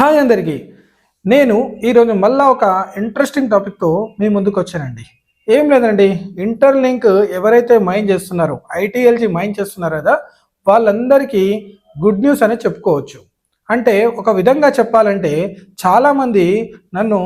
Hi అందరికీ. నేను ఈరోజు మళ్ళా ఒక ఇంట్రెస్టింగ్ టాపిక్తో మీ ముందుకు వచ్చానండి. ఏం లేదండి ఇంటర్లింక్ ఎవరైతే మైండ్ చేస్తున్నారో ఐటీఎల్జీ మైండ్ చేస్తున్నారో కదా వాళ్ళందరికీ గుడ్ న్యూస్ అని చెప్పుకోవచ్చు. అంటే ఒక విధంగా చెప్పాలంటే చాలామంది నన్ను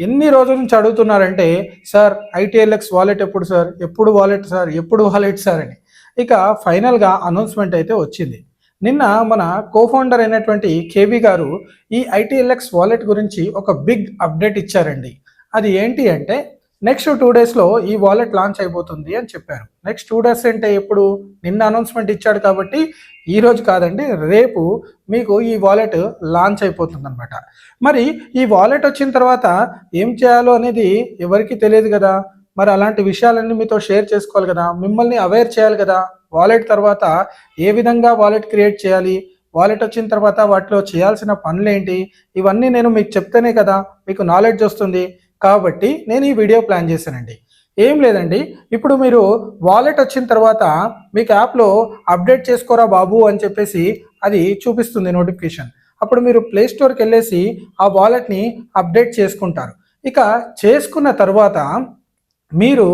ఎన్ని రోజుల నుంచి అడుగుతున్నారంటే సార్ ఐటీఎల్ఎక్స్ వాలెట్ ఎప్పుడు సార్? ఎప్పుడు వాలెట్ సార్? ఎప్పుడు వాలెట్ సార్? అని. ఇక ఫైనల్గా అనౌన్స్మెంట్ అయితే వచ్చింది. నిన్న మన కోఫౌండర్ అయినటువంటి కేబీ గారు ఈ ఐటీఎల్ఎక్స్ వాలెట్ గురించి ఒక బిగ్ అప్డేట్ ఇచ్చారండి. అది ఏంటి అంటే నెక్స్ట్ టూ డేస్లో ఈ వాలెట్ లాంచ్ అయిపోతుంది అని చెప్పారు. నెక్స్ట్ టూ డేస్ అంటే ఎప్పుడు? నిన్న అనౌన్స్మెంట్ ఇచ్చాడు కాబట్టి ఈ రోజు కాదండి రేపు మీకు ఈ వాలెట్ లాంచ్ అయిపోతుంది అనమాట మరి ఈ వాలెట్ వచ్చిన తర్వాత ఏం చేయాలో అనేది ఎవరికీ తెలియదు కదా. మరి అలాంటి విషయాలన్నీ మీతో షేర్ చేసుకోవాలి కదా. మిమ్మల్ని అవేర్ చేయాలి కదా. వాలెట్ తర్వాత ఏ విధంగా వాలెట్ క్రియేట్ చేయాలి? వాలెట్ వచ్చిన తర్వాత వాటిలో చేయాల్సిన పనులు ఏంటి ఇవన్నీ నేను మీకు చెప్తేనే కదా మీకు నాలెడ్జ్ వస్తుంది. కాబట్టి నేను ఈ వీడియో ప్లాన్ చేశానండి. ఏం లేదండి. ఇప్పుడు మీరు వాలెట్ వచ్చిన తర్వాత మీకు యాప్లో అప్డేట్ చేసుకోరా బాబు అని చెప్పేసి అది చూపిస్తుంది నోటిఫికేషన్ అప్పుడు మీరు ప్లే స్టోర్కి వెళ్ళేసి ఆ వాలెట్ని అప్డేట్ చేసుకుంటారు. ఇక చేసుకున్న తర్వాత మీరు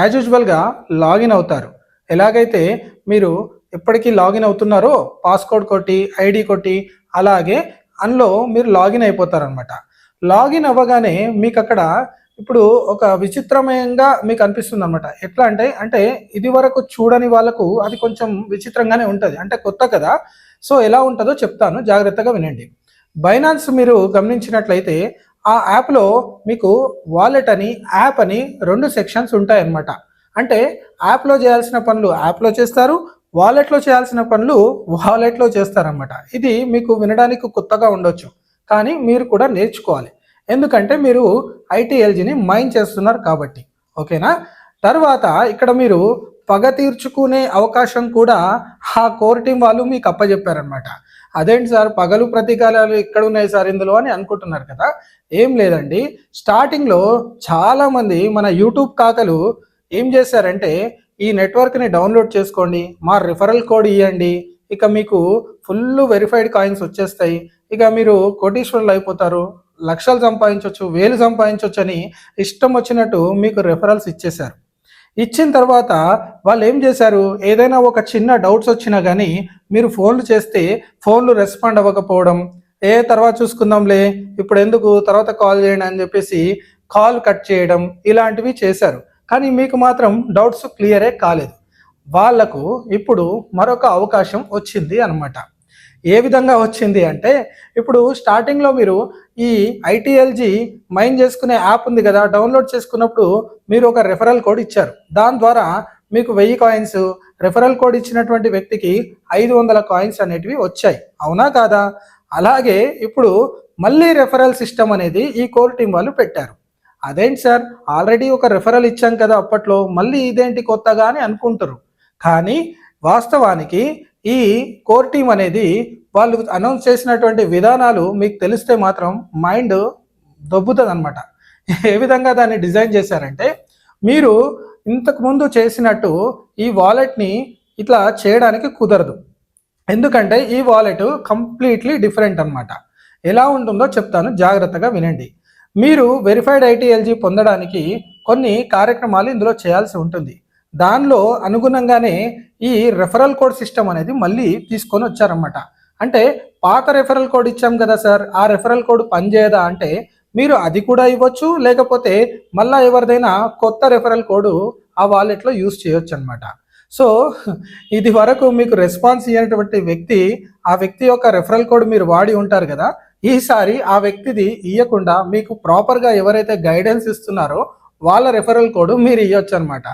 యాజ్ యూజువల్గా లాగిన్ అవుతారు. ఎలాగైతే మీరు ఎప్పటికీ లాగిన్ అవుతున్నారో పాస్కోడ్ కొట్టి ఐడి కొట్టి అలాగే అందులో మీరు లాగిన్ అయిపోతారనమాట లాగిన్ అవ్వగానే మీకు అక్కడ ఇప్పుడు ఒక విచిత్రమయంగా మీకు అనిపిస్తుంది అనమాట ఎట్లా అంటే అంటే ఇది వరకు చూడని వాళ్ళకు అది కొంచెం విచిత్రంగానే ఉంటుంది. అంటే కొత్త కదా. సో ఎలా ఉంటుందో చెప్తాను. జాగ్రత్తగా వినండి. బైనాన్స్ మీరు గమనించినట్లయితే ఆ యాప్లో మీకు వాలెట్ అని యాప్ అని రెండు సెక్షన్స్ ఉంటాయన్నమాట. అంటే యాప్లో చేయాల్సిన పనులు యాప్లో చేస్తారు వాలెట్లో చేయాల్సిన పనులు వాలెట్లో చేస్తారనమాట ఇది మీకు వినడానికి కొత్తగా ఉండొచ్చు కానీ మీరు కూడా నేర్చుకోవాలి. ఎందుకంటే మీరు ఐటీఎల్జీని మైండ్ చేస్తున్నారు కాబట్టి ఓకేనా? తర్వాత ఇక్కడ మీరు పగ తీర్చుకునే అవకాశం కూడా ఆ కోర్ టీం వాళ్ళు మీకు అప్పచెప్పారనమాట అదేంటి సార్ పగలు ప్రతీకారాలు ఇక్కడ ఉన్నాయి సార్ ఇందులో? అని అనుకుంటున్నారు కదా. ఏం లేదండి. స్టార్టింగ్లో చాలామంది మన యూట్యూబ్ కాకలు ఏం చేశారంటే ఈ నెట్వర్క్ని డౌన్లోడ్ చేసుకోండి మా రిఫరల్ కోడ్ ఇవ్వండి ఇక మీకు ఫుల్ వెరిఫైడ్ కాయిన్స్ వచ్చేస్తాయి ఇక మీరు కోటీశ్వరులు అయిపోతారు లక్షలు సంపాదించవచ్చు వేలు సంపాదించవచ్చు అని ఇష్టం వచ్చినట్టు మీకు రెఫరల్స్ ఇచ్చేశారు. ఇచ్చిన తర్వాత వాళ్ళు ఏం చేశారు ఏదైనా ఒక చిన్న డౌట్స్ వచ్చినా కానీ మీరు ఫోన్లు చేస్తే ఫోన్లు రెస్పాండ్ అవ్వకపోవడం ఏ తర్వాత చూసుకుందాంలే ఇప్పుడు ఎందుకు తర్వాత కాల్ చేయండి అని చెప్పేసి కాల్ కట్ చేయడం ఇలాంటివి చేశారు. కానీ మీకు మాత్రం డౌట్స్ క్లియరే కాలేదు. వాళ్ళకు ఇప్పుడు మరొక అవకాశం వచ్చింది అనమాట ఏ విధంగా వచ్చింది అంటే ఇప్పుడు స్టార్టింగ్లో మీరు ఈ ఐటీఎల్జీ మైన్ చేసుకునే యాప్ ఉంది కదా డౌన్లోడ్ చేసుకున్నప్పుడు మీరు ఒక రెఫరల్ కోడ్ ఇచ్చారు. దాని ద్వారా మీకు వెయ్యి కాయిన్స్ రెఫరల్ కోడ్ ఇచ్చినటువంటి వ్యక్తికి ఐదు వందల కాయిన్స్ అనేటివి వచ్చాయి. అవునా కాదా? అలాగే ఇప్పుడు మళ్ళీ రెఫరల్ సిస్టమ్ అనేది ఈ కోర్ టీం వాళ్ళు పెట్టారు. అదేంటి సార్? ఆల్రెడీ ఒక రెఫరల్ ఇచ్చాం కదా అప్పట్లో మళ్ళీ ఇదేంటి కొత్తగా అని అనుకుంటారు. కానీ వాస్తవానికి ఈ కోర్ టీం అనేది వాళ్ళు అనౌన్స్ చేసినటువంటి విధానాలు మీకు తెలిస్తే మాత్రం మైండ్ దొబ్బుతుంది అనమాట ఏ విధంగా దాన్ని డిజైన్ చేశారంటే మీరు ఇంతకుముందు చేసినట్టు ఈ వాలెట్ని ఇట్లా చేయడానికి కుదరదు. ఎందుకంటే ఈ వాలెట్ కంప్లీట్లీ డిఫరెంట్ అనమాట ఎలా ఉంటుందో చెప్తాను జాగ్రత్తగా వినండి. మీరు వెరిఫైడ్ ఐటీఎల్జీ పొందడానికి కొన్ని కార్యక్రమాలు ఇందులో చేయాల్సి ఉంటుంది. దానిలో అనుగుణంగానే ఈ రెఫరల్ కోడ్ సిస్టమ్ అనేది మళ్ళీ తీసుకొని వచ్చారన్నమాట. అంటే పాత రెఫరల్ కోడ్ ఇచ్చాం కదా సార్ ఆ రెఫరల్ కోడ్ పనిచేయదా అంటే మీరు అది కూడా ఇవ్వచ్చు లేకపోతే మళ్ళీ ఎవరిదైనా కొత్త రెఫరల్ కోడ్ ఆ వాలెట్లో యూస్ చేయొచ్చు అనమాట సో ఇది వరకు మీకు రెస్పాన్స్ ఇవ్వనటువంటి వ్యక్తి ఆ వ్యక్తి యొక్క రెఫరల్ కోడ్ మీరు వాడి ఉంటారు కదా ఈసారి ఆ వ్యక్తిది ఇవ్వకుండా మీకు ప్రాపర్గా ఎవరైతే గైడెన్స్ ఇస్తున్నారో వాళ్ళ రెఫరల్ కోడ్ మీరు ఇవ్వచ్చు అనమాట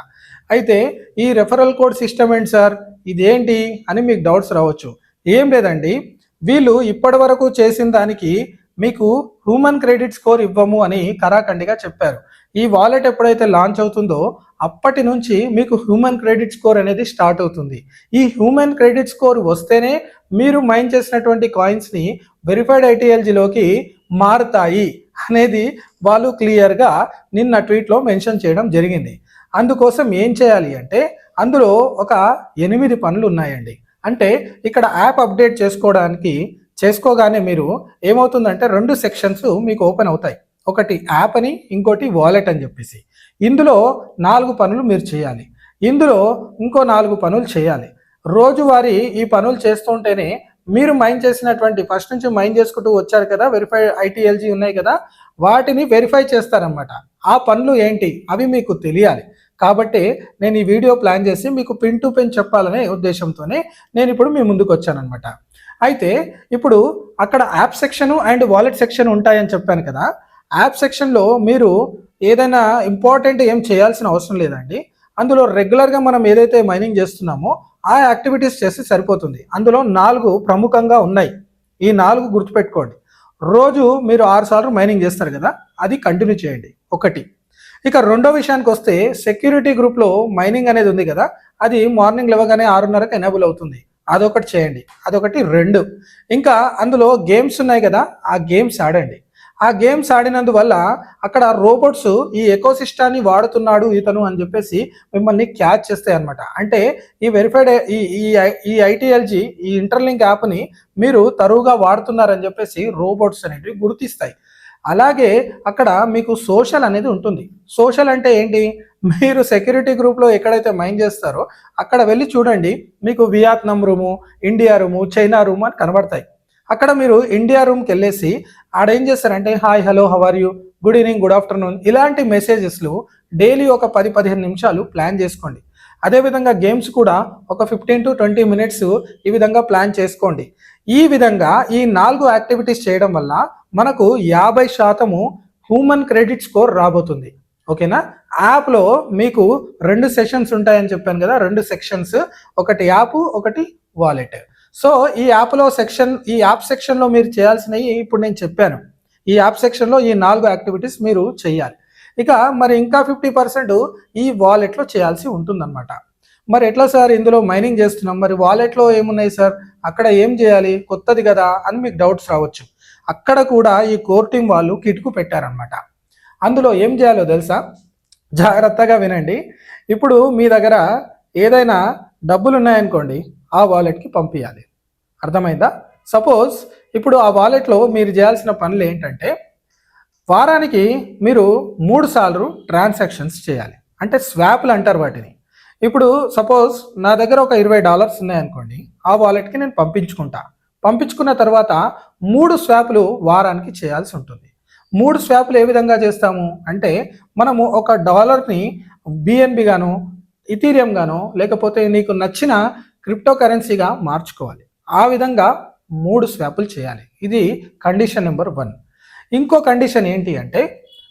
అయితే ఈ రెఫరల్ కోడ్ సిస్టమ్ ఏంటి సార్ ఇదేంటి అని మీకు డౌట్స్ రావచ్చు. ఏం లేదండి. వీళ్ళు ఇప్పటి వరకు చేసిన దానికి మీకు హ్యూమన్ క్రెడిట్ స్కోర్ ఇవ్వము అని కరాఖండిగా చెప్పారు. ఈ వాలెట్ ఎప్పుడైతే లాంచ్ అవుతుందో అప్పటి నుంచి మీకు హ్యూమన్ క్రెడిట్ స్కోర్ అనేది స్టార్ట్ అవుతుంది. ఈ హ్యూమన్ క్రెడిట్ స్కోర్ వస్తేనే మీరు మైన్ చేసినటువంటి కాయిన్స్ని వెరిఫైడ్ ఐటీఎల్జీలోకి మారుతాయి అనేది వాళ్ళు క్లియర్గా నిన్న ట్వీట్లో మెన్షన్ చేయడం జరిగింది. అందుకోసం ఏం చేయాలి అంటే అందులో ఒక ఎనిమిది పనులు ఉన్నాయండి. అంటే ఇక్కడ యాప్ అప్డేట్ చేసుకోవడానికి చేసుకోగానే మీరు ఏమవుతుందంటే రెండు సెక్షన్స్ మీకు ఓపెన్ అవుతాయి. ఒకటి యాప్ అని ఇంకోటి వాలెట్ అని చెప్పేసి. ఇందులో నాలుగు పనులు మీరు చేయాలి. ఇందులో ఇంకో నాలుగు పనులు చేయాలి. రోజువారీ ఈ పనులు చేస్తుంటేనే మీరు మైండ్ చేసినటువంటి ఫస్ట్ నుంచి మైండ్ చేసుకుంటూ వచ్చారు కదా వెరిఫై ఐటీఎల్జీ ఉన్నాయి కదా వాటిని వెరిఫై చేస్తారనమాట ఆ పనులు ఏంటి? అవి మీకు తెలియాలి. కాబట్టి నేను ఈ వీడియో ప్లాన్ చేసి మీకు పిన్ టు పిన్ చెప్పాలనే ఉద్దేశంతోనే నేను ఇప్పుడు మీ ముందుకు వచ్చానమాట అయితే ఇప్పుడు అక్కడ app section and wallet section ఉంటాయని చెప్పాను కదా యాప్ సెక్షన్లో మీరు ఏదైనా ఇంపార్టెంట్ ఏం చేయాల్సిన అవసరం లేదండి. అందులో రెగ్యులర్గా మనం ఏదైతే మైనింగ్ చేస్తున్నామో ఆ యాక్టివిటీస్ చేస్తే సరిపోతుంది. అందులో నాలుగు ప్రముఖంగా ఉన్నాయి. ఈ నాలుగు గుర్తుపెట్టుకోండి. రోజు మీరు ఆరు సార్లు మైనింగ్ చేస్తారు కదా అది కంటిన్యూ చేయండి. ఒకటి. ఇక రెండో విషయానికి వస్తే సెక్యూరిటీ గ్రూప్లో మైనింగ్ అనేది ఉంది కదా అది మార్నింగ్ లేవగానే ఆరున్నరకు ఎనేబుల్ అవుతుంది. అదొకటి చేయండి. అదొకటి రెండు. ఇంకా అందులో గేమ్స్ ఉన్నాయి కదా ఆ గేమ్స్ ఆడండి. ఆ గేమ్స్ ఆడినందువల్ల అక్కడ రోబోట్స్ ఈ ఎకోసిస్టాన్ని వాడుతున్నాడు ఇతను అని చెప్పేసి మిమ్మల్ని క్యాచ్ చేస్తాయి అనమాట అంటే ఈ వెరిఫైడ్ ఈ ఈ ఈ ఐటీఎల్జీ ఈ ఇంటర్లింక్ యాప్ని మీరు తరువుగా వాడుతున్నారని చెప్పేసి రోబోట్స్ అనేటివి గుర్తిస్తాయి. అలాగే అక్కడ మీకు సోషల్ అనేది ఉంటుంది. సోషల్ అంటే ఏంటి? మీరు సెక్యూరిటీ గ్రూప్లో ఎక్కడైతే మైండ్ చేస్తారో అక్కడ వెళ్ళి చూడండి. మీకు Vietnam room India room China room అని కనబడతాయి. అక్కడ మీరు ఇండియా రూమ్కి వెళ్ళేసి ఆడ ఏం చేస్తారంటే hi hello how are you good evening good afternoon ఇలాంటి మెసేజెస్లు డైలీ ఒక పది పదిహేను నిమిషాలు ప్లాన్ చేసుకోండి. అదేవిధంగా గేమ్స్ కూడా ఒక ఫిఫ్టీన్ టు ట్వంటీ మినిట్స్ ఈ విధంగా ప్లాన్ చేసుకోండి. ఈ విధంగా ఈ నాలుగు యాక్టివిటీస్ చేయడం వల్ల మనకు యాభై శాతము హ్యూమన్ క్రెడిట్ స్కోర్ రాబోతుంది. ఓకేనా యాప్లో మీకు రెండు సెషన్స్ ఉంటాయని చెప్పాను కదా రెండు సెక్షన్స్ ఒకటి యాప్ ఒకటి వాలెట్ సో ఈ యాప్లో సెక్షన్ ఈ యాప్ సెక్షన్లో మీరు చేయాల్సినవి ఇప్పుడు నేను చెప్పాను. ఈ యాప్ సెక్షన్లో ఈ నాలుగు యాక్టివిటీస్ మీరు చేయాలి. ఇక మరి ఇంకా ఫిఫ్టీ పర్సెంట్ ఈ వాలెట్లో చేయాల్సి ఉంటుందన్నమాట. మరి ఎట్లా సార్ ఇందులో మైనింగ్ చేస్తున్నాం? మరి వాలెట్లో ఏమున్నాయి సార్? అక్కడ ఏం చేయాలి? కొత్తది కదా అని మీకు డౌట్స్ రావచ్చు. అక్కడ కూడా ఈ కోర్ టీం వాళ్ళు కిటుకు పెట్టారనమాట అందులో ఏం చేయాలో తెలుసా? జాగ్రత్తగా వినండి. ఇప్పుడు మీ దగ్గర ఏదైనా డబ్బులు ఉన్నాయనుకోండి ఆ వాలెట్కి పంపించాలి అర్థమైందా? సపోజ్ ఇప్పుడు ఆ వాలెట్లో మీరు చేయాల్సిన పనులు ఏంటంటే వారానికి మీరు మూడు సార్లు ట్రాన్సాక్షన్స్ చేయాలి. అంటే స్వాప్లు అంటారు వాటిని. ఇప్పుడు సపోజ్ నా దగ్గర ఒక ఇరవై డాలర్స్ ఉన్నాయనుకోండి ఆ వాలెట్కి నేను పంపించుకుంటా. పంపించుకున్న తర్వాత మూడు స్వాప్లు వారానికి చేయాల్సి ఉంటుంది. మూడు స్వాప్లు ఏ విధంగా చేస్తాము? అంటే మనము ఒక డాలర్ని బిఎన్బి గాను ఇథీరియం గాను లేకపోతే నీకు నచ్చిన క్రిప్టో కరెన్సీగా మార్చుకోవాలి. ఆ విధంగా మూడు స్వాపులు చేయాలి. ఇది కండిషన్ నెంబర్ వన్ ఇంకో కండిషన్ ఏంటి అంటే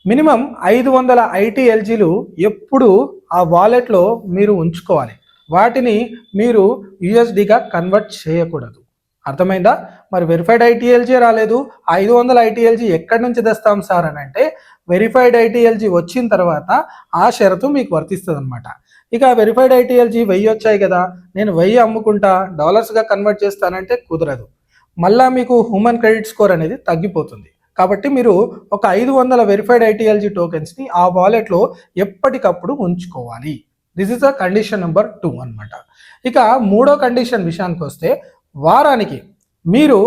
మినిమం ఐదు వందల ఐటీఎల్జీలు ఎప్పుడు ఆ వాలెట్లో మీరు ఉంచుకోవాలి. వాటిని మీరు యుఎస్డిగా కన్వర్ట్ చేయకూడదు. అర్థమైందా? మరి వెరిఫైడ్ ఐటీఎల్జీ రాలేదు. ఐదు వందల ఐటీఎల్జీ ఎక్కడి నుంచి తెస్తాం సార్ అని అంటే వెరిఫైడ్ ఐటీఎల్జీ వచ్చిన తర్వాత ఆ షరతు మీకు వర్తిస్తుంది అనమాట ఇక వెరిఫైడ్ ఐటీఎల్జీ వెయ్యి వచ్చాయి కదా నేను వెయ్యి అమ్ముకుంటా డాలర్స్గా కన్వర్ట్ చేస్తానంటే కుదరదు. మళ్ళా మీకు హ్యూమన్ క్రెడిట్ స్కోర్ అనేది తగ్గిపోతుంది. కాబట్టి మీరు ఒక ఐదు వందల వెరిఫైడ్ ఐటీఎల్జీ టోకెన్స్ని ఆ వాలెట్లో ఎప్పటికప్పుడు ఉంచుకోవాలి. This is a condition number two అనమాట ఇక మూడో కండిషన్ విషయానికి వస్తే వారానికి మీరు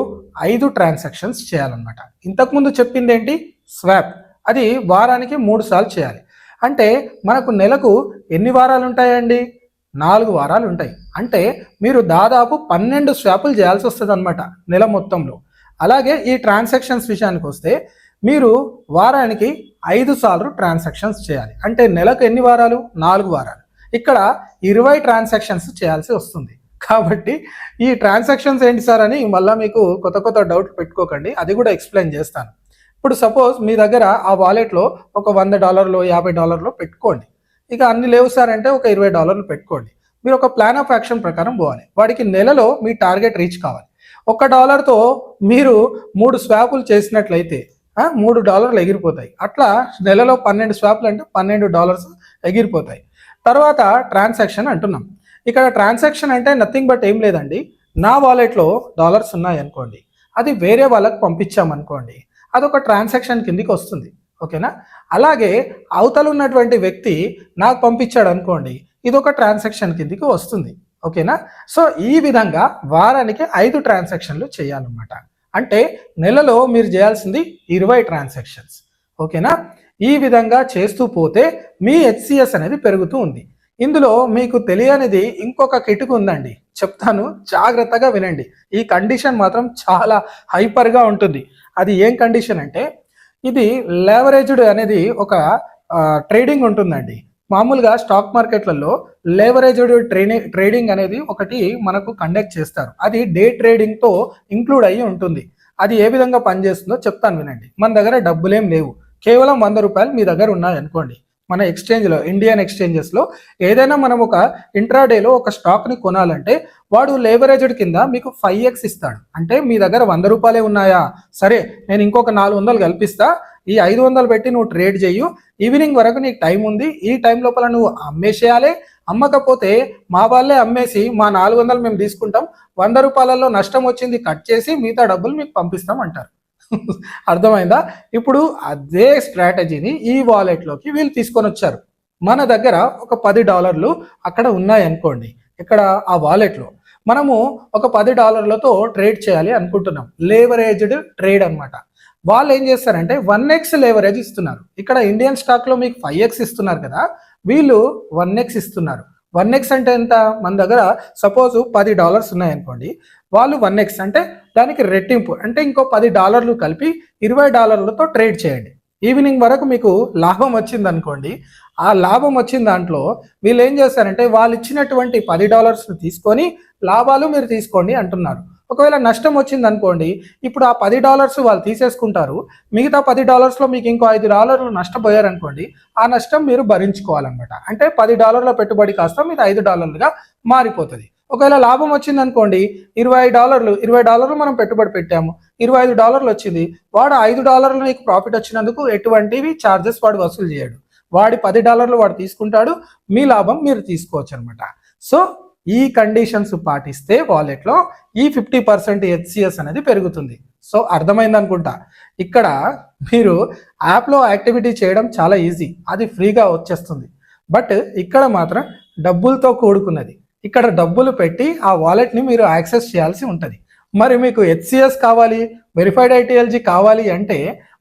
ఐదు ట్రాన్సాక్షన్స్ చేయాలన్నమాట. ఇంతకుముందు చెప్పింది ఏంటి స్వాప్ అది వారానికి మూడు సార్లు చేయాలి. అంటే మనకు నెలకు ఎన్ని వారాలు ఉంటాయండి నాలుగు వారాలు ఉంటాయి అంటే మీరు దాదాపు పన్నెండు స్వాపులు చేయాల్సి వస్తుంది అనమాట నెల మొత్తంలో. అలాగే ఈ ట్రాన్సాక్షన్స్ విషయానికి వస్తే మీరు వారానికి ఐదు సార్లు ట్రాన్సాక్షన్స్ చేయాలి. అంటే నెలకు ఎన్ని వారాలు? నాలుగు వారాలు. ఇక్కడ ఇరవై ట్రాన్సాక్షన్స్ చేయాల్సి వస్తుంది. కాబట్టి ఈ ట్రాన్సాక్షన్స్ ఏంటి సార్ అని మళ్ళీ మీకు కొత్త కొత్త డౌట్ పెట్టుకోకండి. అది కూడా ఎక్స్ప్లెయిన్ చేస్తాను. ఇప్పుడు సపోజ్ మీ దగ్గర ఆ వాలెట్లో ఒక వంద డాలర్లు యాభై డాలర్లు పెట్టుకోండి. ఇక అన్ని లేవు సార్ అంటే ఒక ఇరవై డాలర్లు పెట్టుకోండి. మీరు ఒక ప్లాన్ ఆఫ్ యాక్షన్ ప్రకారం పోవాలి. వాడికి నెలలో మీ టార్గెట్ రీచ్ కావాలి. ఒక డాలర్తో మీరు మూడు స్వాపులు చేసినట్లయితే మూడు డాలర్లు ఎగిరిపోతాయి. అట్లా నెలలో పన్నెండు స్వాపులు అంటే పన్నెండు డాలర్స్ ఎగిరిపోతాయి. తర్వాత ట్రాన్సాక్షన్ అంటున్నాం. ఇక్కడ ట్రాన్సాక్షన్ అంటే నథింగ్ బట్ ఏం లేదండి. నా వాలెట్లో డాలర్స్ ఉన్నాయి అనుకోండి అది వేరే వాళ్ళకి పంపించామనుకోండి. అదొక ట్రాన్సాక్షన్ కిందికి వస్తుంది. ఓకేనా? అలాగే అవతల ఉన్నటువంటి వ్యక్తి నాకు పంపించాడు అనుకోండి ఇది ఒక ట్రాన్సాక్షన్ కిందికి వస్తుంది. ఓకేనా? సో ఈ విధంగా వారానికి ఐదు ట్రాన్సాక్షన్లు చేయాలన్నమాట. అంటే నెలలో మీరు చేయాల్సింది ఇరవై ట్రాన్సాక్షన్స్ ఓకేనా? ఈ విధంగా చేస్తూ పోతే మీ హెచ్సిఎస్ అనేది పెరుగుతూ ఉంది. ఇందులో మీకు తెలియనిది ఇంకొక కిటుకు ఉందండి. చెప్తాను జాగ్రత్తగా వినండి. ఈ కండిషన్ మాత్రం చాలా హైపర్గా ఉంటుంది. అది ఏం కండిషన్ అంటే ఇది లేవరేజ్డ్ అనేది ఒక ట్రేడింగ్ ఉంటుందండి. మామూలుగా స్టాక్ మార్కెట్లలో లేవరేజ్డ్ ట్రైనింగ్ ట్రేడింగ్ అనేది ఒకటి మనకు కండక్ట్ చేస్తారు. అది డే ట్రేడింగ్తో ఇంక్లూడ్ అయ్యి ఉంటుంది. అది ఏ విధంగా పనిచేస్తుందో చెప్తాను వినండి. మన దగ్గర డబ్బులేం లేవు. కేవలం వంద రూపాయలు మీ దగ్గర ఉన్నాయనుకోండి. మన ఎక్స్చేంజ్లో ఇండియన్ ఎక్స్చేంజెస్లో ఏదైనా మనం ఒక ఇంట్రాడేలో ఒక స్టాక్ని కొనాలంటే వాడు లేవరేజ్డ్ కింద మీకు ఫైవ్ ఎక్స్ ఇస్తాడు. అంటే మీ దగ్గర వంద రూపాయలే ఉన్నాయా? సరే నేను ఇంకొక నాలుగు వందలు కల్పిస్తా. ఈ ఐదు వందలు పెట్టి నువ్వు ట్రేడ్ చేయు. ఈవినింగ్ వరకు నీకు టైం ఉంది. ఈ టైం లోపల నువ్వు అమ్మేసేయాలి. అమ్మకపోతే మా వాళ్ళే అమ్మేసి మా నాలుగు వందలు మేము తీసుకుంటాం. వంద రూపాయలలో నష్టం వచ్చింది కట్ చేసి మిగతా డబ్బులు మీకు పంపిస్తాం అంటారు. అర్థమైందా? ఇప్పుడు అదే స్ట్రాటజీని ఈ వాలెట్లోకి వీళ్ళు తీసుకొని వచ్చారు. మన దగ్గర ఒక పది డాలర్లు అక్కడ ఉన్నాయి అనుకోండి. ఇక్కడ ఆ వాలెట్లో మనము ఒక పది డాలర్లతో ట్రేడ్ చేయాలి అనుకుంటున్నాం. లేవరేజ్డ్ ట్రేడ్ అన్నమాట. వాళ్ళు ఏం చేస్తారంటే వన్ ఎక్స్ లేవరేజ్ ఇస్తున్నారు. ఇక్కడ ఇండియన్ స్టాక్లో మీకు ఫైవ్ ఎక్స్ ఇస్తున్నారు కదా. వీళ్ళు వన్ ఎక్స్ ఇస్తున్నారు. వన్ ఎక్స్ అంటే ఎంత? మన దగ్గర సపోజ్ పది డాలర్స్ ఉన్నాయనుకోండి. వాళ్ళు వన్ ఎక్స్ అంటే దానికి రెట్టింపు అంటే ఇంకో పది డాలర్లు కలిపి ఇరవై డాలర్లతో ట్రేడ్ చేయండి. ఈవినింగ్ వరకు మీకు లాభం వచ్చింది అనుకోండి ఆ లాభం వచ్చిన దాంట్లో వీళ్ళు ఏం చేస్తారంటే వాళ్ళు ఇచ్చినటువంటి పది డాలర్స్ తీసుకొని లాభాలు మీరు తీసుకోండి అంటున్నారు. ఒకవేళ నష్టం వచ్చింది అనుకోండి ఇప్పుడు ఆ పది డాలర్స్ వాళ్ళు తీసేసుకుంటారు. మిగతా పది డాలర్స్లో మీకు ఇంకో ఐదు డాలర్లు నష్టపోయారు అనుకోండి ఆ నష్టం మీరు భరించుకోవాలన్నమాట. అంటే పది డాలర్ల పెట్టుబడి కాస్త మీరు ఐదు డాలర్లుగా మారిపోతుంది. ఒకవేళ లాభం వచ్చింది అనుకోండి ఇరవై డాలర్లు ఇరవై డాలర్లు మనం పెట్టుబడి పెట్టాము. ఇరవై ఐదు డాలర్లు వచ్చింది వాడు ఐదు డాలర్లు నీకు ప్రాఫిట్ వచ్చినందుకు ఎటువంటివి ఛార్జెస్ వాడు వసూలు చేయడు. వాడి పది డాలర్లు వాడు తీసుకుంటాడు మీ లాభం మీరు తీసుకోవచ్చు అనమాట సో ఈ కండిషన్స్ పాటిస్తే వాలెట్లో ఈ ఫిఫ్టీ పర్సెంట్ హెచ్సిఎస్ అనేది పెరుగుతుంది. సో అర్థమైంది అనుకుంటా ఇక్కడ మీరు యాప్లో యాక్టివిటీ చేయడం చాలా ఈజీ. అది ఫ్రీగా వచ్చేస్తుంది. బట్ ఇక్కడ మాత్రం డబ్బులతో కూడుకున్నది. ఇక్కడ డబ్బులు పెట్టి ఆ వాలెట్ని మీరు యాక్సెస్ చేయాల్సి ఉంటుంది. మరి మీకు హెచ్సిఎస్ కావాలి వెరిఫైడ్ ఐటీఎల్జీ కావాలి అంటే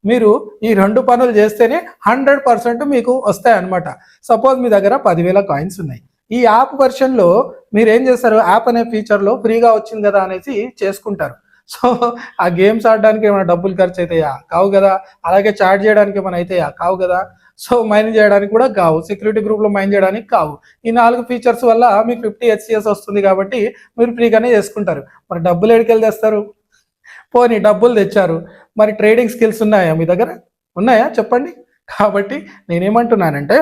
మీరు ఈ రెండు పనులు చేస్తేనే హండ్రెడ్ పర్సెంట్ మీకు వస్తాయి అనమాట సపోజ్ మీ దగ్గర పదివేల కాయిన్స్ ఉన్నాయి. ఈ యాప్ వెర్షన్లో మీరు ఏం చేస్తారు? యాప్ అనే ఫీచర్లో ఫ్రీగా వచ్చింది కదా అనేసి చేసుకుంటారు. సో ఆ గేమ్స్ ఆడడానికి ఏమైనా డబ్బులు ఖర్చు అవుతాయా కావు కదా. అలాగే చాట్ చేయడానికి ఏమైనా అవుతాయా కావు కదా. సో మైన్ చేయడానికి కూడా కావు. సెక్యూరిటీ గ్రూప్లో మైన్ చేయడానికి కావు. ఈ నాలుగు ఫీచర్స్ వల్ల మీకు ఫిఫ్టీ హెచ్సిఎస్ వస్తుంది కాబట్టి మీరు ఫ్రీగానే చేసుకుంటారు. మరి డబ్బులు ఎడికెళ్ళి తెస్తారు? పోనీ డబ్బులు తెచ్చారు. మరి ట్రేడింగ్ స్కిల్స్ ఉన్నాయా మీ దగ్గర? ఉన్నాయా? చెప్పండి. కాబట్టి నేనేమంటున్నానంటే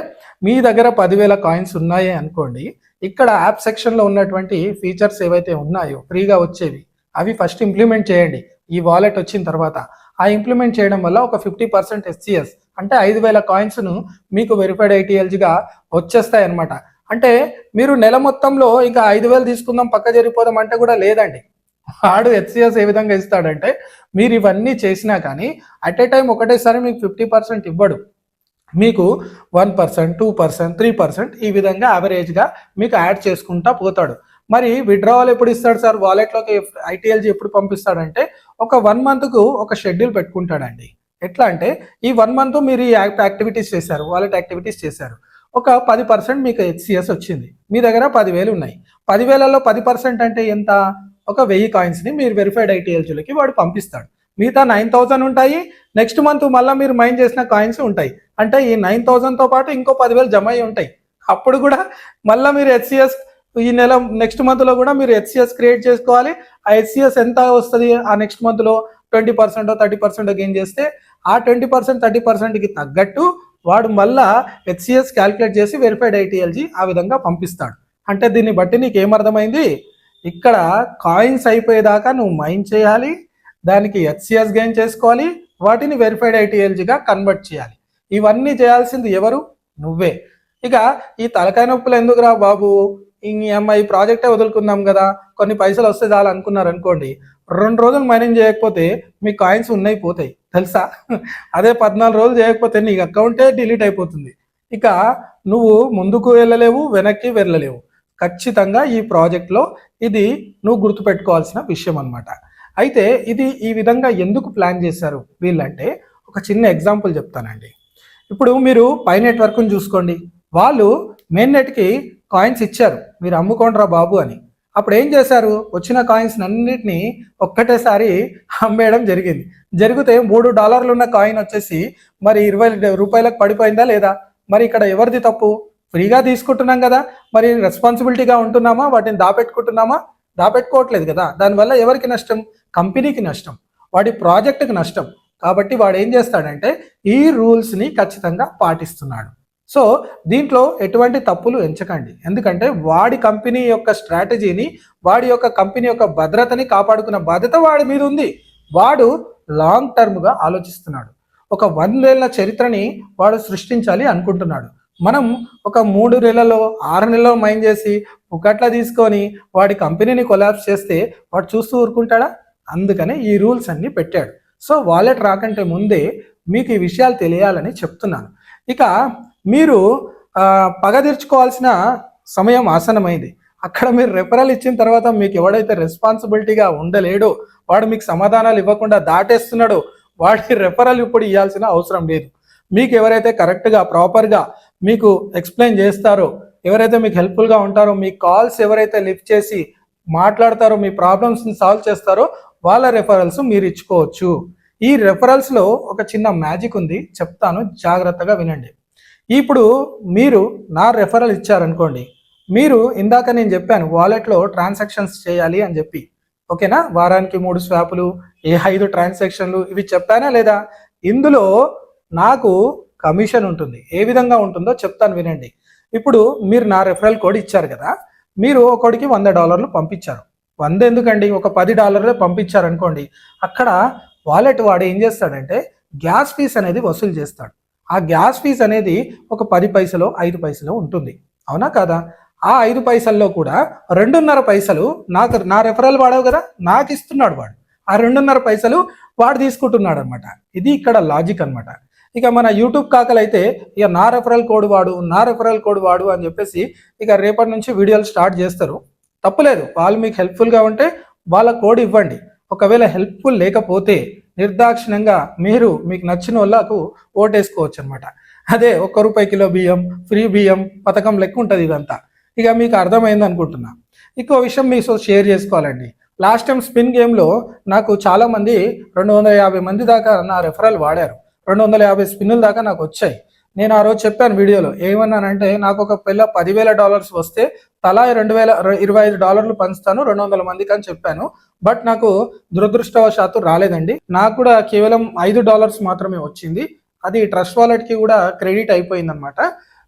మీ దగ్గర పదివేల కాయిన్స్ ఉన్నాయి అనుకోండి ఇక్కడ యాప్ సెక్షన్లో ఉన్నటువంటి ఫీచర్స్ ఏవైతే ఉన్నాయో ఫ్రీగా వచ్చేవి అవి ఫస్ట్ ఇంప్లిమెంట్ చేయండి. ఈ వాలెట్ వచ్చిన తర్వాత ఆ ఇంప్లిమెంట్ చేయడం వల్ల ఒక ఫిఫ్టీ పర్సెంట్ ఎస్సీఎస్ అంటే ఐదు వేల కాయిన్స్ను మీకు వెరిఫైడ్ ఐటీఎల్జీగా వచ్చేస్తాయి అనమాట అంటే మీరు నెల మొత్తంలో ఇంకా ఐదు వేలు తీసుకుందాం పక్క జరిగిపోదాం అంటే కూడా లేదండి. వాడు హెచ్సిఎస్ ఏ విధంగా ఇస్తాడంటే మీరు ఇవన్నీ చేసినా కానీ అట్ ఏ టైం ఒకటేసారి మీకు ఫిఫ్టీ పర్సెంట్ ఇవ్వడు. మీకు one percent two percent three percent ఈ విధంగా యావరేజ్గా మీకు యాడ్ చేసుకుంటా పోతాడు. మరి విడ్రావల్ ఎప్పుడు ఇస్తాడు సార్? వాలెట్లోకి ఐటీఎల్జీ ఎప్పుడు పంపిస్తాడంటే ఒక వన్ మంత్కు ఒక షెడ్యూల్ పెట్టుకుంటాడండి. ఎట్లా అంటే ఈ వన్ మంత్ మీరు ఈ యాక్టివిటీస్ చేశారు వాలెట్ యాక్టివిటీస్ చేశారు. ఒక పది పర్సెంట్ మీకు హెచ్సిఎస్ వచ్చింది. మీ దగ్గర పదివేలు ఉన్నాయి. పదివేలలో పది పర్సెంట్ అంటే ఎంత? ఒక వెయ్యి కాయిన్స్ని మీరు వెరిఫైడ్ ఐటీఎల్జీలకి వాడు పంపిస్తాడు. మిగతా నైన్ థౌసండ్ ఉంటాయి. నెక్స్ట్ మంత్ మళ్ళీ మీరు మైండ్ చేసిన కాయిన్స్ ఉంటాయి. అంటే ఈ నైన్ థౌజండ్తో పాటు ఇంకో పదివేలు జమ అయి ఉంటాయి. అప్పుడు కూడా మళ్ళీ మీరు హెచ్సిఎస్ ఈ నెల నెక్స్ట్ మంత్లో కూడా మీరు హెచ్సిఎస్ క్రియేట్ చేసుకోవాలి. ఆ హెచ్సిఎస్ ఎంత వస్తుంది ఆ నెక్స్ట్ మంత్లో twenty percent thirty percent gain చేస్తే ఆ ట్వంటీ పర్సెంట్ థర్టీ పర్సెంట్కి తగ్గట్టు వాడు మళ్ళా హెచ్సిఎస్ క్యాలిక్యులేట్ చేసి వెరిఫైడ్ ఐటీఎల్జీ ఆ విధంగా పంపిస్తాడు. అంటే దీన్ని బట్టి నీకు ఏమర్థమైంది ఇక్కడ కాయిన్స్ అయిపోయేదాకా నువ్వు మైండ్ చేయాలి. దానికి హెచ్సిఎస్ గెయిన్ చేసుకోవాలి. వాటిని వెరిఫైడ్ ఐటీఎల్జీగా కన్వర్ట్ చేయాలి. ఇవన్నీ చేయాల్సింది ఎవరు? నువ్వే. ఇక ఈ తలకాయ నొప్పులు ఎందుకురా బాబు? ఈ ప్రాజెక్టే వదులుకుందాం కదా. కొన్ని పైసలు వస్తే చాలు అనుకున్నారు అనుకోండి. రెండు రోజులు మైనింగ్ చేయకపోతే మీ కాయిన్స్ ఉన్నాయి పోతాయి. తెలుసా? అదే పద్నాలుగు రోజులు చేయకపోతే నీకు అకౌంటే డిలీట్ అయిపోతుంది. ఇక నువ్వు ముందుకు వెళ్ళలేవు వెనక్కి వెళ్ళలేవు. ఖచ్చితంగా ఈ ప్రాజెక్ట్లో ఇది నువ్వు గుర్తుపెట్టుకోవాల్సిన విషయం అనమాట అయితే ఇది ఈ విధంగా ఎందుకు ప్లాన్ చేశారు వీళ్ళంటే ఒక చిన్న ఎగ్జాంపుల్ చెప్తానండి. ఇప్పుడు మీరు పై నెట్వర్క్ని చూసుకోండి. వాళ్ళు మెయిన్ నెట్కి కాయిన్స్ ఇచ్చారు. మీరు అమ్ముకోండిరా బాబు అని. అప్పుడు ఏం చేశారు? వచ్చిన కాయిన్స్ అన్నిటిని ఒక్కటేసారి అమ్మేయడం జరిగింది. జరిగితే మూడు డాలర్లు ఉన్న కాయిన్ వచ్చేసి మరి ఇరవై రూపాయలకు పడిపోయిందా లేదా? మరి ఇక్కడ ఎవరిది తప్పు? ఫ్రీగా తీసుకుంటున్నాం కదా. మరి రెస్పాన్సిబిలిటీగా ఉంటున్నామా? వాటిని దాపెట్టుకుంటున్నామా? దాపెట్టుకోవట్లేదు కదా. దానివల్ల ఎవరికి నష్టం? కంపెనీకి నష్టం. వాటి ప్రాజెక్టుకి నష్టం. కాబట్టి వాడు ఏం చేస్తాడంటే ఈ రూల్స్ని ఖచ్చితంగా పాటిస్తున్నాడు. సో దీంట్లో ఎటువంటి తప్పులు ఎంచకండి. ఎందుకంటే వాడి కంపెనీ యొక్క స్ట్రాటజీని వాడి యొక్క కంపెనీ యొక్క భద్రతని కాపాడుకున్న బాధ్యత వాడి మీద ఉంది. వాడు లాంగ్ టర్మ్గా ఆలోచిస్తున్నాడు. ఒక వందేళ్ళ చరిత్రని వాడు సృష్టించాలి అనుకుంటున్నాడు. మనం ఒక మూడు నెలలో ఆరు నెలల్లో మైండ్ చేసి ఒకట్లా తీసుకొని వాడి కంపెనీని కొలాప్స్ చేస్తే వాడు చూస్తూ ఊరుకుంటాడా? అందుకనే ఈ రూల్స్ అన్ని పెట్టాడు. సో వాలెట్ రాకంటే ముందే మీకు ఈ విషయాలు తెలియాలని చెప్తున్నాను. ఇక మీరు పగదీర్చుకోవాల్సిన పగ తీర్చుకోవాల్సిన సమయం ఆసనమైంది అక్కడ మీరు రెఫరల్ ఇచ్చిన తర్వాత మీకు ఎవడైతే రెస్పాన్సిబిలిటీగా ఉండలేడో వాడు మీకు సమాధానాలు ఇవ్వకుండా దాటేస్తున్నాడో వాడి రెఫరల్ ఇప్పుడు ఇవ్వాల్సిన అవసరం లేదు. మీకు ఎవరైతే కరెక్ట్గా ప్రాపర్గా మీకు ఎక్స్ప్లెయిన్ చేస్తారో ఎవరైతే మీకు హెల్ప్ఫుల్గా ఉంటారో మీ కాల్స్ ఎవరైతే లిఫ్ట్ చేసి మాట్లాడతారో మీ ప్రాబ్లమ్స్ని సాల్వ్ చేస్తారో వాళ్ళ రెఫరల్స్ మీరు ఇచ్చుకోవచ్చు. ఈ రెఫరల్స్లో ఒక చిన్న మ్యాజిక్ ఉంది. చెప్తాను జాగ్రత్తగా వినండి. ఇప్పుడు మీరు నా రెఫరల్ ఇచ్చారనుకోండి. మీరు ఇందాక నేను చెప్పాను వాలెట్లో ట్రాన్సాక్షన్స్ చేయాలి అని చెప్పి. ఓకేనా వారానికి మూడు స్వాపులు ఏ ఐదు ట్రాన్సాక్షన్లు ఇవి చెప్పానా లేదా? ఇందులో నాకు కమిషన్ ఉంటుంది. ఏ విధంగా ఉంటుందో చెప్తాను వినండి. ఇప్పుడు మీరు నా రెఫరల్ కోడ్ ఇచ్చారు కదా? మీరు ఒకడికి వంద డాలర్లు పంపించారు. వంద ఎందుకండి ఒక పది డాలర్లే పంపించారు అనుకోండి అక్కడ వాలెట్ వాడు ఏం చేస్తాడంటే గ్యాస్ ఫీస్ అనేది వసూలు చేస్తాడు. ఆ గ్యాస్ ఫీజ్ అనేది ఒక పది పైసలో ఐదు పైసలో ఉంటుంది. అవునా కాదా? ఆ ఐదు పైసల్లో కూడా రెండున్నర పైసలు నాకు నా రెఫరల్ వాడవు కదా? నాకు ఇస్తున్నాడు వాడు. ఆ రెండున్నర పైసలు వాడు తీసుకుంటున్నాడు అనమాట ఇది ఇక్కడ లాజిక్ అన్నమాట ఇక మన యూట్యూబ్ కాకలైతే ఇక నా రెఫరల్ కోడ్ వాడు నా రెఫరల్ కోడ్ వాడు అని చెప్పేసి ఇక రేపటి నుంచి వీడియోలు స్టార్ట్ చేస్తారు. తప్పులేదు. వాళ్ళు మీకు హెల్ప్ఫుల్గా ఉంటే వాళ్ళ కోడ్ ఇవ్వండి. ఒకవేళ హెల్ప్ఫుల్ లేకపోతే నిర్దాక్షిణ్యంగా మీరు మీకు నచ్చిన వాళ్ళకు ఓటేసుకోవచ్చు అనమాట అదే ఒక్క రూపాయి కిలో బియ్యం ఫ్రీ బియ్యం పథకం లెక్క ఉంటుంది ఇదంతా. ఇక మీకు అర్థమైంది అనుకుంటున్నా. ఇంకో విషయం మీతో షేర్ చేసుకోవాలండి. లాస్ట్ టైం స్పిన్ గేమ్లో నాకు చాలామంది రెండు వందల యాభై మంది దాకా నా రెఫరల్ వాడారు. రెండు వందల యాభై స్పిన్నుల దాకా నాకు వచ్చాయి. నేను ఆ రోజు చెప్పాను వీడియోలో ఏమన్నానంటే నాకు ఒక పిల్ల పదివేల డాలర్స్ వస్తే తలా రెండు వేల ఇరవై ఐదు డాలర్లు పంచుతాను రెండు వందల మందికి అని చెప్పాను. బట్ నాకు దురదృష్టవశాత్తు రాలేదండి. నాకు కూడా కేవలం ఐదు డాలర్స్ మాత్రమే వచ్చింది. అది ట్రస్ట్ వాలెట్కి కూడా క్రెడిట్ అయిపోయింది అనమాట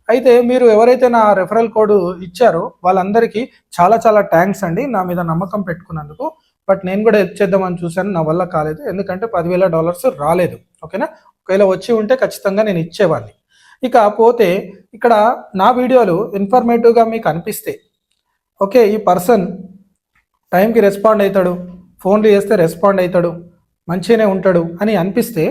అయితే మీరు ఎవరైతే నా రెఫరల్ కోడ్ ఇచ్చారో వాళ్ళందరికీ చాలా చాలా థ్యాంక్స్ అండి నా మీద నమ్మకం పెట్టుకున్నందుకు. బట్ నేను కూడా హెల్ప్ చేద్దామని చూశాను నా వల్ల కాలేదు. ఎందుకంటే పదివేల డాలర్స్ రాలేదు ఓకేనా? ఒకవేళ వచ్చి ఉంటే ఖచ్చితంగా నేను ఇచ్చేవాడిని. ఇక పోతే ఇక్కడ నా వీడియోలు ఇన్ఫర్మేటివ్గా మీకు అనిపిస్తే ఓకే ఈ పర్సన్ టైంకి రెస్పాండ్ అవుతాడు ఫోన్లు చేస్తే రెస్పాండ్ అవుతాడు మంచిగానే ఉంటాడు అని అనిపిస్తే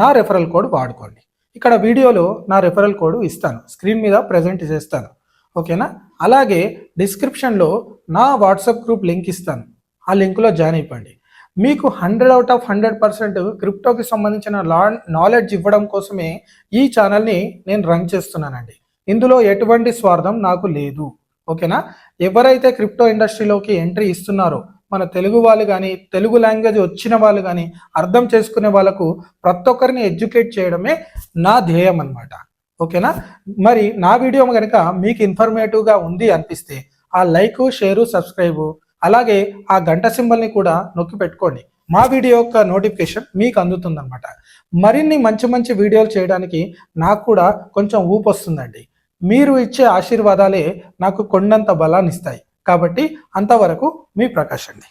నా రెఫరల్ కోడ్ వాడుకోండి. ఇక్కడ వీడియోలో నా రెఫరల్ కోడ్ ఇస్తాను స్క్రీన్ మీద ప్రజెంట్ చేస్తాను ఓకేనా? అలాగే డిస్క్రిప్షన్లో నా వాట్సాప్ గ్రూప్ లింక్ ఇస్తాను ఆ లింక్లో జాయిన్ అయిపోండి. మీకు hundred out of hundred percent క్రిప్టోకి సంబంధించిన లా నాలెడ్జ్ ఇవ్వడం కోసమే ఈ ఛానల్ని నేను రన్ చేస్తున్నానండి. ఇందులో ఎటువంటి స్వార్థం నాకు లేదు. ఓకేనా? ఎవరైతే క్రిప్టో ఇండస్ట్రీలోకి ఎంట్రీ ఇస్తున్నారో మన తెలుగు వాళ్ళు కానీ తెలుగు లాంగ్వేజ్ వచ్చిన వాళ్ళు కానీ అర్థం చేసుకునే వాళ్ళకు ప్రతి ఒక్కరిని ఎడ్యుకేట్ చేయడమే నా ధ్యేయం అనమాట ఓకేనా? మరి నా వీడియో కనుక మీకు ఇన్ఫర్మేటివ్గా ఉంది అనిపిస్తే ఆ లైక్ షేరు సబ్స్క్రైబు అలాగే ఆ గంట సింబల్ని కూడా నొక్కి పెట్టుకోండి. మా వీడియో యొక్క నోటిఫికేషన్ మీకు అందుతుందన్నమాట. మరిన్ని మంచి మంచి వీడియోలు చేయడానికి నాకు కూడా కొంచెం ఊపు వస్తుందండి. మీరు ఇచ్చే ఆశీర్వాదాలే నాకు కొండంత బలాన్ని ఇస్తాయి కాబట్టి అంతవరకు మీ ప్రకాష్ అండి.